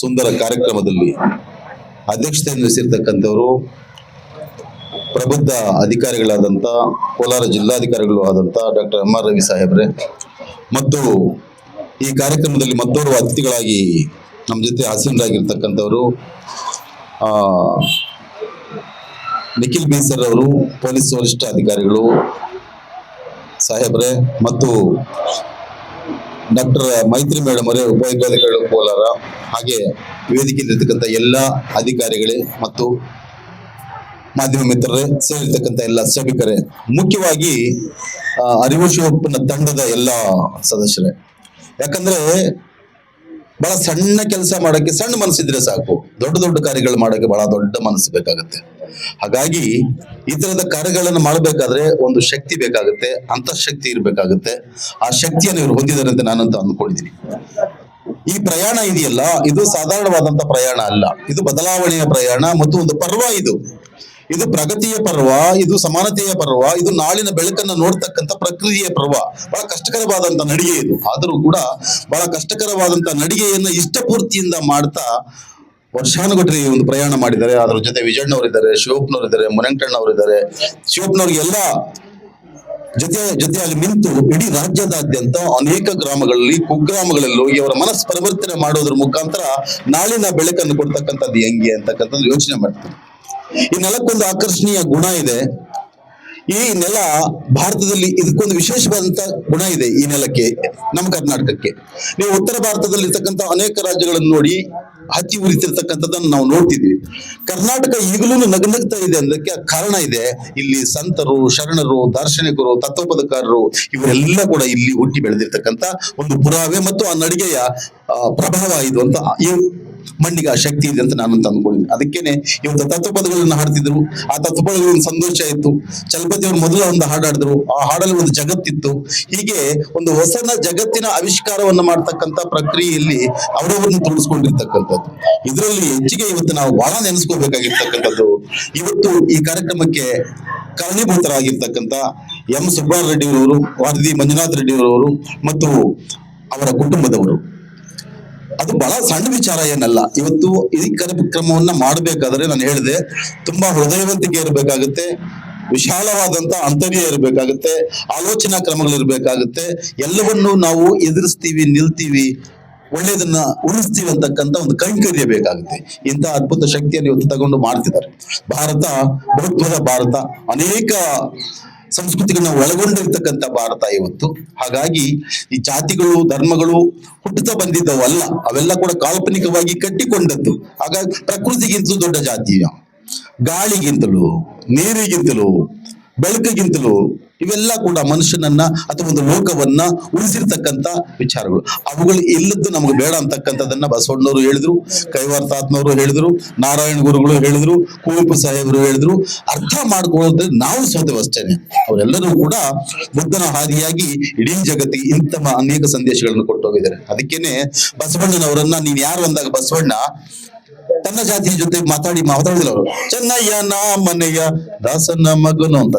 ಸುಂದರ ಕಾರ್ಯಕ್ರಮದಲ್ಲಿ ಅಧ್ಯಕ್ಷತೆಯನ್ನು ವಹಿಸಿರ್ತಕ್ಕಂಥವರು, ಪ್ರಬುದ್ಧ ಅಧಿಕಾರಿಗಳಾದಂಥ ಕೋಲಾರ ಜಿಲ್ಲಾಧಿಕಾರಿಗಳು ಆದಂಥ ಡಾಕ್ಟರ್ ಎಂ ಆರ್ ರವಿ ಸಾಹೇಬ್ರೆ, ಮತ್ತು ಈ ಕಾರ್ಯಕ್ರಮದಲ್ಲಿ ಮತ್ತೋರ್ವ ಅತಿಥಿಗಳಾಗಿ ನಮ್ಮ ಜೊತೆ ಆಸೀನರಾಗಿರ್ತಕ್ಕಂಥವರು ನಿಖಿಲ್ ನಿಖಿಲ್ ಬೀಸರ್ ಅವರು, ಪೊಲೀಸ್ ವರಿಷ್ಠ ಅಧಿಕಾರಿಗಳು ಸಾಹೇಬ್ರೆ, ಮತ್ತು ಡಾಕ್ಟರ್ ಮೈತ್ರಿ ಮೇಡಮ್ ಅವರೇ ಉಪಯೋಗಾಧಿಕಾರಿಗಳು ಕೋಲಾರ ಹಾಗೆ ವೇದಿಕೆಯಲ್ಲಿರ್ತಕ್ಕಂಥ ಎಲ್ಲ ಅಧಿಕಾರಿಗಳೇ ಮತ್ತು ಮಾಧ್ಯಮ ಮಿತ್ರರೇ, ಸೇರಿರ್ತಕ್ಕಂಥ ಎಲ್ಲ ಸಭಿಕರೇ ಮುಖ್ಯವಾಗಿ ಅರಿವು ಶಿವಪ್ಪನ ತಂಡದ ಎಲ್ಲ ಸದಸ್ಯರೇ. ಯಾಕಂದ್ರೆ, ಬಹಳ ಸಣ್ಣ ಕೆಲಸ ಮಾಡಕ್ಕೆ ಸಣ್ಣ ಮನಸ್ಸಿದ್ರೆ ಸಾಕು. ದೊಡ್ಡ ದೊಡ್ಡ ಕಾರ್ಯಗಳು ಮಾಡಕ್ಕೆ ಬಹಳ ದೊಡ್ಡ ಮನಸ್ಸು ಬೇಕಾಗುತ್ತೆ. ಹಾಗಾಗಿ ಈ ತರದ ಕಾರ್ಯಗಳನ್ನು ಮಾಡಬೇಕಾದ್ರೆ ಒಂದು ಶಕ್ತಿ ಬೇಕಾಗುತ್ತೆ, ಅಂತಃಶಕ್ತಿ ಇರಬೇಕಾಗುತ್ತೆ. ಆ ಶಕ್ತಿಯನ್ನು ಇವರು ಹೊಂದಿದ್ದಾರೆ ಅಂತ ನಾನಂತ ಅಂದ್ಕೊಂಡಿದ್ದೀನಿ. ಈ ಪ್ರಯಾಣ ಇದೆಯಲ್ಲ, ಇದು ಸಾಧಾರಣವಾದಂತ ಪ್ರಯಾಣ ಅಲ್ಲ. ಇದು ಬದಲಾವಣೆಯ ಪ್ರಯಾಣ ಮತ್ತು ಒಂದು ಪರ್ವ ಇದು. ಇದು ಪ್ರಗತಿಯ ಪರ್ವ, ಇದು ಸಮಾನತೆಯ ಪರ್ವ, ಇದು ನಾಳಿನ ಬೆಳಕನ್ನು ನೋಡ್ತಕ್ಕಂಥ ಪ್ರಕೃತಿಯ ಪರ್ವ. ಬಹಳ ಕಷ್ಟಕರವಾದಂತ ನಡಿಗೆ ಇದು. ಆದರೂ ಕೂಡ ಬಹಳ ಕಷ್ಟಕರವಾದಂತ ನಡಿಗೆಯನ್ನ ಇಷ್ಟಪೂರ್ತಿಯಿಂದ ಮಾಡ್ತಾ ವರ್ಷಾನುಗಟ್ಟಲೆ ಈ ಒಂದು ಪ್ರಯಾಣ ಮಾಡಿದ್ದಾರೆ. ಅದರ ಜೊತೆ ವಿಜಯಣ್ಣವರಿದ್ದಾರೆ ಶಿವಪ್ಪನವರಿದ್ದಾರೆ ಮುನಂಕಣ್ಣವರಿದ್ದಾರೆ ಶಿವಪ್ಪನವ್ರಿಗೆ ಎಲ್ಲ ಜೊತೆ ಅಲ್ಲಿ ನಿಂತು ಇಡೀ ರಾಜ್ಯದಾದ್ಯಂತ ಅನೇಕ ಗ್ರಾಮಗಳಲ್ಲಿ, ಕುಗ್ರಾಮಗಳಲ್ಲಿ ಹೋಗಿ ಅವರ ಮನಸ್ಸು ಪರಿವರ್ತನೆ ಮಾಡೋದ್ರ ಮುಖಾಂತರ ನಾಳಿನ ಬೆಳಕನ್ನು ಕೊಡ್ತಕ್ಕಂಥದ್ದು ಹೆಂಗೆ ಅಂತಕ್ಕಂಥದ್ದು ಯೋಚನೆ ಮಾಡ್ತಾರೆ ಈ ನೆಲಕ್ಕೊಂದು ಆಕರ್ಷಣೀಯ ಗುಣ ಇದೆ. ಈ ನೆಲ ಭಾರತದಲ್ಲಿ ಇದಕ್ಕೊಂದು ವಿಶೇಷವಾದಂತ ಗುಣ ಇದೆ ಈ ನೆಲಕ್ಕೆ, ನಮ್ಮ ಕರ್ನಾಟಕಕ್ಕೆ. ನೀವು ಉತ್ತರ ಭಾರತದಲ್ಲಿ ಇರ್ತಕ್ಕಂಥ ಅನೇಕ ರಾಜ್ಯಗಳನ್ನು ನೋಡಿ ಹತ್ತಿ ಉರಿತಿರ್ತಕ್ಕಂಥದ್ದನ್ನು ನಾವು ನೋಡ್ತಿದ್ವಿ. ಕರ್ನಾಟಕ ಈಗಲೂ ನಗನಗ್ತಾ ಇದೆ ಅನ್ನೋದಕ್ಕೆ ಕಾರಣ ಇದೆ. ಇಲ್ಲಿ ಸಂತರು, ಶರಣರು, ದಾರ್ಶನಿಕರು, ತತ್ವಪದಕಾರರು ಇವರೆಲ್ಲ ಕೂಡ ಇಲ್ಲಿ ಹುಟ್ಟಿ ಬೆಳೆದಿರ್ತಕ್ಕಂಥ ಒಂದು ಪುರಾವೆ ಮತ್ತು ಆ ನಡಿಗೆಯ ಪ್ರಭಾವ ಇದು ಅಂತ ಮಣ್ಣಿಗೆ ಆ ಶಕ್ತಿ ಇದೆ ಅಂತ ನಾನು ಅಂತ ಅಂದ್ಕೊಂಡಿದ್ದೀನಿ ಅದಕ್ಕೇನೆ ಇವತ್ತು ತತ್ವಪದಗಳನ್ನ ಹಾಡ್ತಿದ್ರು. ಆ ತತ್ವಪದಗಳ ಒಂದು ಸಂತೋಷ ಇತ್ತು. ಚಲಪತಿ ಅವರು ಮೊದಲ ಒಂದು ಹಾಡಾಡಿದ್ರು ಆ ಹಾಡಲ್ಲಿ ಒಂದು ಜಗತ್ತಿತ್ತು. ಹೀಗೆ ಒಂದು ಹೊಸನ ಜಗತ್ತಿನ ಆವಿಷ್ಕಾರವನ್ನು ಮಾಡ್ತಕ್ಕಂತ ಪ್ರಕ್ರಿಯೆಯಲ್ಲಿ ಅವರವರನ್ನು ತೋರಿಸ್ಕೊಂಡಿರ್ತಕ್ಕಂಥದ್ದು ಇದರಲ್ಲಿ ಹೆಚ್ಚಿಗೆ ಇವತ್ತು ನಾವು ಬಹಳ ನೆನೆಸ್ಕೋಬೇಕಾಗಿರ್ತಕ್ಕಂಥದ್ದು. ಇವತ್ತು ಈ ಕಾರ್ಯಕ್ರಮಕ್ಕೆ ಕಾರಣೀಭೂತರಾಗಿರ್ತಕ್ಕಂಥ ಎಂ ಸುಬ್ಬಾರ ರೆಡ್ಡಿ ಅವರು ವಾರದಿ ಮಂಜುನಾಥ್ ರೆಡ್ಡಿ ಅವರು ಮತ್ತು ಅವರ ಕುಟುಂಬದವರು. ಅದು ಬಹಳ ಸಣ್ಣ ವಿಚಾರ ಏನಲ್ಲ. ಇವತ್ತು ಈ ಕಾರ್ಯಕ್ರಮವನ್ನ ಮಾಡಬೇಕಾದ್ರೆ ನಾನು ಹೇಳಿದೆ, ತುಂಬಾ ಹೃದಯವಂತಿಕೆ ಇರಬೇಕಾಗುತ್ತೆ, ವಿಶಾಲವಾದಂತ ಅಂತರ್ಯ ಇರಬೇಕಾಗುತ್ತೆ, ಆಲೋಚನಾ ಕ್ರಮಗಳು ಇರಬೇಕಾಗುತ್ತೆ, ಎಲ್ಲವನ್ನೂ ನಾವು ಎದುರಿಸ್ತೀವಿ, ನಿಲ್ತೀವಿ, ಒಳ್ಳೆಯದನ್ನ ಉಳಿಸ್ತೀವಿ ಅಂತಕ್ಕಂಥ ಒಂದು ಕೈಂಕರ್ಯ ಬೇಕಾಗುತ್ತೆ. ಇಂಥ ಅದ್ಭುತ ಶಕ್ತಿಯನ್ನು ಇವತ್ತು ತಗೊಂಡು ಮಾಡ್ತಿದ್ದಾರೆ. ಭಾರತ, ಬಹುತ್ವದ ಭಾರತ, ಅನೇಕ ಸಂಸ್ಕೃತಿಗಳನ್ನ ಒಳಗೊಂಡಿರ್ತಕ್ಕಂಥ ಭಾರತ ಇವತ್ತು. ಹಾಗಾಗಿ ಈ ಜಾತಿಗಳು, ಧರ್ಮಗಳು ಹುಟ್ಟುತ್ತಾ ಬಂದಿದ್ದವಲ್ಲ, ಅವೆಲ್ಲ ಕೂಡ ಕಾಲ್ಪನಿಕವಾಗಿ ಕಟ್ಟಿಕೊಂಡದ್ದು. ಹಾಗಾಗಿ ಪ್ರಕೃತಿಗಿಂತಲೂ ದೊಡ್ಡ ಜಾತಿಯ ಗಾಳಿಗಿಂತಲೂ, ನೀರಿಗಿಂತಲೂ, ಬೆಳಕಿಗಿಂತಲೂ ಇವೆಲ್ಲ ಕೂಡ ಮನುಷ್ಯನನ್ನ ಅಥವಾ ಒಂದು ಲೋಕವನ್ನ ಉಳಿಸಿರ್ತಕ್ಕಂಥ ವಿಚಾರಗಳು. ಅವುಗಳು ಎಲ್ಲದ್ದು ನಮಗೆ ಬೇಡ ಅಂತಕ್ಕಂಥದ್ದನ್ನ ಬಸವಣ್ಣವರು ಹೇಳಿದ್ರು ಕೈವಾರ್ತಾತ್ಮವರು ಹೇಳಿದ್ರು, ನಾರಾಯಣ ಗುರುಗಳು ಹೇಳಿದ್ರು, ಕುವೆಂಪು ಸಾಹೇಬರು ಹೇಳಿದ್ರು. ಅರ್ಥ ಮಾಡ್ಕೊಳ್ಳೋದ್ರೆ ನಾವು ಸೋತೆವು ಅಷ್ಟೇನೆ ಅವರೆಲ್ಲರೂ ಕೂಡ ಬುದ್ಧನ ಹಾದಿಯಾಗಿ ಇಡೀ ಜಗತ್ತಿಗೆ ಇಂತಹ ಅನೇಕ ಸಂದೇಶಗಳನ್ನು ಕೊಟ್ಟು ಹೋಗಿದ್ದಾರೆ ಅದಕ್ಕೇನೆ ಬಸವಣ್ಣನವರನ್ನ, ನೀನ್ ಯಾರು ಅಂದಾಗ ಬಸವಣ್ಣ, ತನ್ನ ಜಾತಿಯ ಜೊತೆ ಮಾತಾಡಿ ಮಾತಾಡಿದ್ರು ಚೆನ್ನಯ್ಯ ನಾ ಮನೆಯ ದಾಸನ ಮಗನು ಅಂತ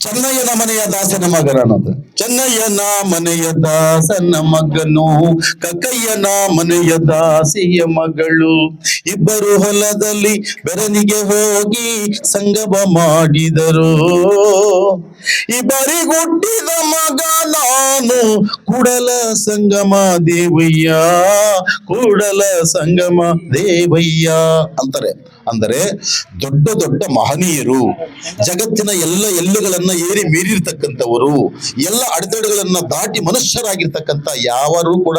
ಚೆನ್ನಯ್ಯನ ಮನೆಯ ದಾಸನ ಮಗನ ಅನ್ನೋದು. ಚೆನ್ನಯ್ಯನ ಮನೆಯ ದಾಸನ ಮಗನು, ಕಕ್ಕಯ್ಯನ ಮನೆಯ ದಾಸಿಯ ಮಗಳು. ಇಬ್ಬರು ಹೊಲದಲ್ಲಿ ಬೆರನಿಗೆ ಹೋಗಿ ಸಂಗಮ ಮಾಡಿದರು. ಇಬ್ಬರಿಗುಟ್ಟಿದ ಮಗ ನಾನು, ಕೂಡಲ ಸಂಗಮ ದೇವಯ್ಯ, ಕೂಡಲ ಸಂಗಮ ದೇವಯ್ಯ ಅಂತಾರೆ. ಅಂದರೆ ದೊಡ್ಡ ದೊಡ್ಡ ಮಹನೀಯರು. ಜಗತ್ತಿನ ಎಲ್ಲ ಎಲ್ಲುಗಳನ್ನ ಏರಿ ಮೀರಿರ್ತಕ್ಕಂಥವರು, ಎಲ್ಲ ಅಡೆತಡೆಗಳನ್ನ ದಾಟಿ ಮನುಷ್ಯರಾಗಿರ್ತಕ್ಕಂಥ ಯಾವರು ಕೂಡ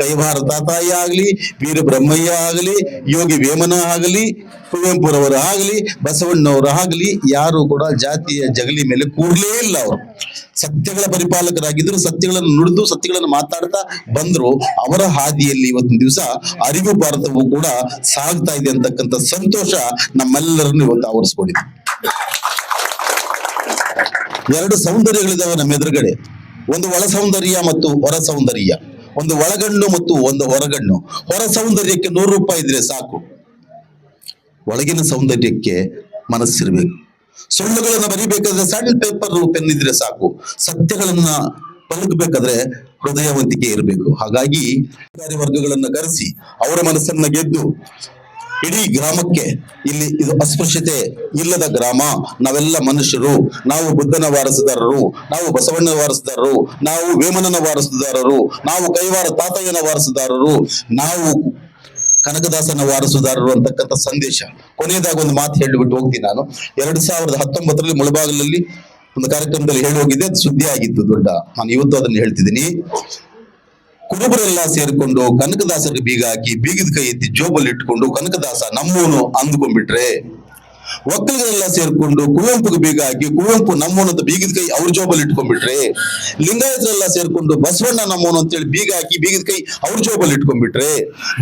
ಕೈವಾರ ತಾತಾಯಿ ಆಗಲಿ, ವೀರ ಬ್ರಹ್ಮಯ್ಯ ಆಗಲಿ, ಯೋಗಿ ವೇಮನ ಆಗಲಿ, ಕುವೆಂಪುರವರು ಆಗಲಿ, ಬಸವಣ್ಣವರು ಆಗಲಿ, ಯಾರು ಕೂಡ ಜಾತಿಯ ಜಗಲಿ ಮೇಲೆ ಕೂಡಲೇ ಇಲ್ಲ ಅವರು. ಸತ್ಯಗಳ ಪರಿಪಾಲಕರಾಗಿದ್ದರು ಸತ್ಯಗಳನ್ನು ನುಡಿದು, ಸತ್ಯಗಳನ್ನು ಮಾತಾಡ್ತಾ ಬಂದ್ರು. ಅವರ ಹಾದಿಯಲ್ಲಿ ಇವತ್ತಿನ ದಿವಸ ಅರಿವು ಭಾರತವು ಕೂಡ ಸಾಗ್ತಾ ಇದೆ ಅಂತಕ್ಕಂಥ ಸಂತೋಷ ನಮ್ಮೆಲ್ಲರನ್ನು ಇವತ್ತು ಆವರಿಸ್ಕೊಂಡಿದೆ. ಎರಡು ಸೌಂದರ್ಯಗಳಿದಾವೆ ನಮ್ಮ ಎದುರುಗಡೆ. ಒಂದು ಒಳ ಸೌಂದರ್ಯ ಮತ್ತು ಹೊರ ಸೌಂದರ್ಯ. ಒಂದು ಒಳಗಣ್ಣು ಮತ್ತು ಒಂದು ಹೊರಗಣ್ಣು. ಹೊರ ಸೌಂದರ್ಯಕ್ಕೆ ನೂರು ರೂಪಾಯಿ ಇದ್ರೆ ಸಾಕು. ಒಳಗಿನ ಸೌಂದರ್ಯಕ್ಕೆ ಮನಸ್ಸಿರ್ಬೇಕು. ಸುಳ್ಳುಗಳನ್ನ ಬರಿಬೇಕಾದ್ರೆ ಸಣ್ಣ ಪೇಪರ್ ಪೆನ್ ಇದ್ರೆ ಸಾಕು. ಸತ್ಯಗಳನ್ನ ಬದುಕಬೇಕಾದ್ರೆ ಹೃದಯವಂತಿಕೆ ಇರಬೇಕು. ಹಾಗಾಗಿ ಅಧಿಕಾರಿ ವರ್ಗಗಳನ್ನ ಕರೆಸಿ, ಅವರ ಮನಸ್ಸನ್ನ ಗೆದ್ದು, ಇಡೀ ಗ್ರಾಮಕ್ಕೆ ಇಲ್ಲಿ ಇದು ಅಸ್ಪೃಶ್ಯತೆ ಇಲ್ಲದ ಗ್ರಾಮ. ನಾವೆಲ್ಲ ಮನುಷ್ಯರು, ನಾವು ಬುದ್ಧನ ವಾರಸುದಾರರು, ನಾವು ಬಸವಣ್ಣನ ವಾರಸುದಾರರು, ನಾವು ವೇಮನನ ವಾರಸುದಾರರು, ನಾವು ಕೈವಾರ ತಾತಯ್ಯನ ವಾರಸುದಾರರು. ನಾವು ಕನಕದಾಸನ ವಾರಸುದಾರರು ಅಂತಕ್ಕಂಥ ಸಂದೇಶ. ಕೊನೆಯದಾಗ ಒಂದು ಮಾತು ಹೇಳಿಬಿಟ್ಟು ಹೋಗ್ತೀನಿ ನಾನು. ಎರಡ್ ಸಾವಿರದ ಹತ್ತೊಂಬತ್ತರಲ್ಲಿ ಮುಳಬಾಗಿಲಲ್ಲಿ ಒಂದು ಕಾರ್ಯಕ್ರಮದಲ್ಲಿ ಹೇಳಿ ಹೋಗಿದ್ದೆ, ಅದು ಸುದ್ದಿ ಆಗಿತ್ತು ದೊಡ್ಡ. ನಾನು ಇವತ್ತು ಅದನ್ನು ಹೇಳ್ತಿದ್ದೀನಿ. ಕುರುಬರೆಲ್ಲ ಸೇರ್ಕೊಂಡು ಕನಕದಾಸರಿಗೆ ಬೀಗ ಹಾಕಿ ಬೀಗದ ಕೈ ಎತ್ತಿ ಜೋಬಲ್ಲಿ ಇಟ್ಕೊಂಡು ಕನಕದಾಸ ನಮ್ಮೂನು ಅಂದ್ಕೊಂಡ್ಬಿಟ್ರೆ ಒಕ್ಕಲಿಗರೆಲ್ಲ ಸೇರ್ಕೊಂಡು ಕುವೆಂಪುಗೆ ಬೀಗ ಹಾಕಿ ಕುವೆಂಪು ನಮ್ಮವನಂತ ಬೀಗದ ಕೈ ಅವ್ರ ಜೋಬಲ್ಲಿ ಇಟ್ಕೊಂಡ್ಬಿಟ್ರೆ, ಲಿಂಗಾಯತರೆಲ್ಲ ಸೇರ್ಕೊಂಡು ಬಸವಣ್ಣ ನಮ್ಮವನು ಅಂತೇಳಿ ಬೀಗ ಹಾಕಿ ಬೀಗದ ಕೈ ಅವ್ರ ಜೋಬಲ್ಲಿ ಇಟ್ಕೊಂಡ್ಬಿಟ್ರೆ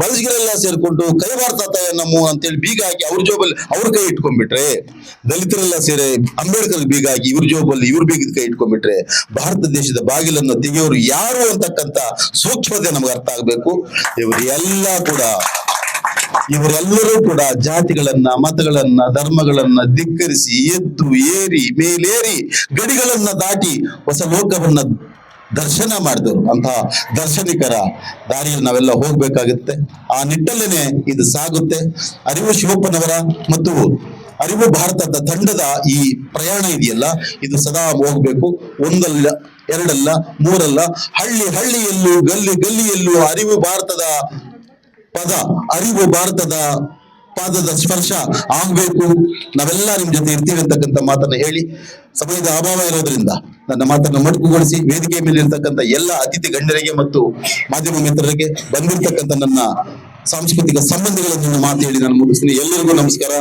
ಬಲಜಿಗರೆಲ್ಲ ಸೇರ್ಕೊಂಡು ಕೈವಾರ ತಾತಯ್ಯ ನಮ್ಮ ಅಂತೇಳಿ ಬೀಗ ಹಾಕಿ ಅವ್ರ ಜೋಬಲ್ಲಿ ಅವ್ರ ಕೈ ಇಟ್ಕೊಂಡ್ಬಿಟ್ರೆ, ದಲಿತರೆಲ್ಲ ಸೇರಿ ಅಂಬೇಡ್ಕರ್ ಬೀಗ ಹಾಕಿ ಇವ್ರ ಜೋಬಲ್ಲಿ ಇವ್ರ ಬೀಗದ ಕೈ ಇಟ್ಕೊಂಡ್ಬಿಟ್ರೆ ಭಾರತ ದೇಶದ ಬಾಗಿಲನ್ನು ತೆಗೆಯೋರು ಯಾರು ಅಂತಕ್ಕಂತ ಸೂಕ್ಷ್ಮತೆ ನಮ್ಗೆ ಅರ್ಥ ಆಗ್ಬೇಕು. ಇವರು ಎಲ್ಲ ಕೂಡ ಇವರೆಲ್ಲರೂ ಕೂಡ ಜಾತಿಗಳನ್ನ, ಮತಗಳನ್ನ, ಧರ್ಮಗಳನ್ನ ಧಿಕ್ಕರಿಸಿ, ಎದ್ದು, ಏರಿ, ಮೇಲೇರಿ ಗಡಿಗಳನ್ನ ದಾಟಿ ಹೊಸ ಲೋಕವನ್ನ ದರ್ಶನ ಮಾಡಿದರು ಅಂತ ದರ್ಶನಿಕರ ದಾರಿಯಲ್ಲಿ ನಾವೆಲ್ಲ ಹೋಗ್ಬೇಕಾಗುತ್ತೆ. ಆ ನಿಟ್ಟಲ್ಲೇನೆ ಇದು ಸಾಗುತ್ತೆ. ಅರಿವು ಶಿವಪ್ಪನವರ ಮತ್ತು ಅರಿವು ಭಾರತದ ತಂಡದ ಈ ಪ್ರಯಾಣ ಇದೆಯಲ್ಲ, ಇದು ಸದಾ ಹೋಗ್ಬೇಕು. ಒಂದಲ್ಲ, ಎರಡಲ್ಲ, ಮೂರಲ್ಲ, ಹಳ್ಳಿ ಹಳ್ಳಿಯಲ್ಲೂ, ಗಲ್ಲಿ ಗಲ್ಲಿಯಲ್ಲೂ ಅರಿವು ಭಾರತದ ಪದ, ಅರಿವು ಭಾರತದ ಪಾದದ ಸ್ಪರ್ಶ ಆಗ್ಬೇಕು. ನಾವೆಲ್ಲ ನಿಮ್ ಜೊತೆ ಇರ್ತೀವಿ ಅಂತಕ್ಕಂಥ ಮಾತನ್ನ ಹೇಳಿ, ಸಮಯದ ಅಭಾವ ಇರೋದ್ರಿಂದ ನನ್ನ ಮಾತನ್ನು ಮೊಟಕುಗೊಳಿಸಿ ವೇದಿಕೆ ಮೇಲೆ ಇರ್ತಕ್ಕಂಥ ಎಲ್ಲ ಅತಿಥಿ ಗಣ್ಯರಿಗೆ ಮತ್ತು ಮಾಧ್ಯಮ ಮಿತ್ರರಿಗೆ ಬಂದಿರ್ತಕ್ಕಂಥ ನನ್ನ ಸಾಂಸ್ಕೃತಿಕ ಸಂಬಂಧಗಳನ್ನು ಮಾತು ಹೇಳಿ ನಾನು ಮುಗಿಸ್ತೀನಿ. ಎಲ್ಲರಿಗೂ ನಮಸ್ಕಾರ.